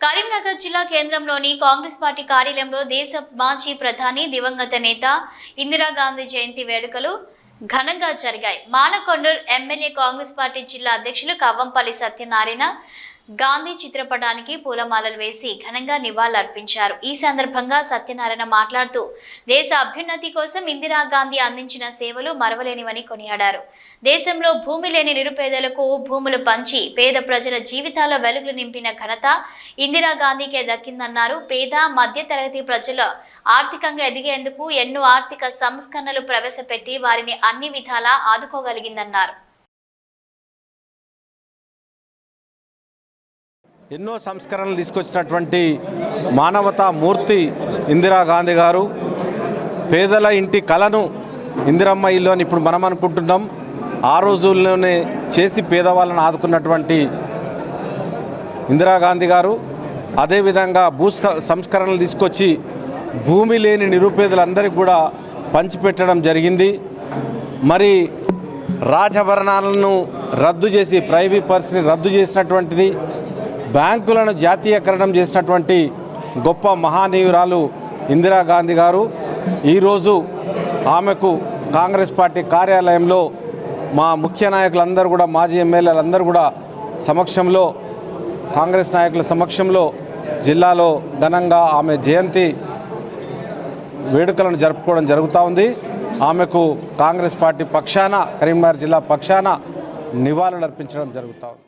కరీంనగర్ జిల్లా కేంద్రంలోని కాంగ్రెస్ పార్టీ కార్యాలయంలో దేశ మాజీ ప్రధాని దివంగత నేత ఇందిరాగాంధీ జయంతి వేడుకలు ఘనంగా జరిగాయి. మానకొండూరు ఎమ్మెల్యే కాంగ్రెస్ పార్టీ జిల్లా అధ్యక్షులు కవ్వంపల్లి సత్యనారాయణ గాంధీ చిత్రపటానికి పూలమాలలు వేసి ఘనంగా నివాళులర్పించారు. ఈ సందర్భంగా సత్యనారాయణ మాట్లాడుతూ దేశ అభ్యున్నతి కోసం ఇందిరాగాంధీ అందించిన సేవలు మరవలేనివని కొనియాడారు. దేశంలో భూమి లేని నిరుపేదలకు భూములు పంచి పేద ప్రజల జీవితాల్లో వెలుగులు నింపిన ఘనత ఇందిరాగాంధీకే దక్కిందన్నారు. పేద మధ్యతరగతి ప్రజల ఆర్థికంగా ఎదిగేందుకు ఎన్నో ఆర్థిక సంస్కరణలు ప్రవేశపెట్టి వారిని అన్ని విధాలా ఆదుకోగలిగిందన్నారు. ఎన్నో సంస్కరణలు తీసుకొచ్చినటువంటి మానవతా మూర్తి ఇందిరాగాంధీ గారు. పేదల ఇంటి కలను ఇందిరమ్మ ఇల్లు అని ఇప్పుడు మనం అనుకుంటున్నాం. ఆ రోజుల్లోనే చేసి పేదవాళ్ళను ఆదుకున్నటువంటి ఇందిరాగాంధీ గారు. అదేవిధంగా భూస్క సంస్కరణలు తీసుకొచ్చి భూమి లేని నిరుపేదలందరికీ కూడా పంచిపెట్టడం జరిగింది. మరి రాజభరణాలను రద్దు చేసి ప్రైవేట్ పర్స్ని రద్దు చేసినటువంటిది బ్యాంకులను జాతీయకరణం చేసినటువంటి గొప్ప మహానీయురాలు ఇందిరాగాంధీ గారు. ఈరోజు ఆమెకు కాంగ్రెస్ పార్టీ కార్యాలయంలో మా ముఖ్య నాయకులందరూ కూడా మాజీ ఎమ్మెల్యేలందరూ కూడా సమక్షంలో కాంగ్రెస్ నాయకుల సమక్షంలో జిల్లాలో ఘనంగా ఆమె జయంతి వేడుకలను జరుపుకోవడం జరుగుతూ ఉంది. ఆమెకు కాంగ్రెస్ పార్టీ పక్షాన కరీంనగర్ జిల్లా పక్షాన నివాళులర్పించడం జరుగుతూ ఉంది.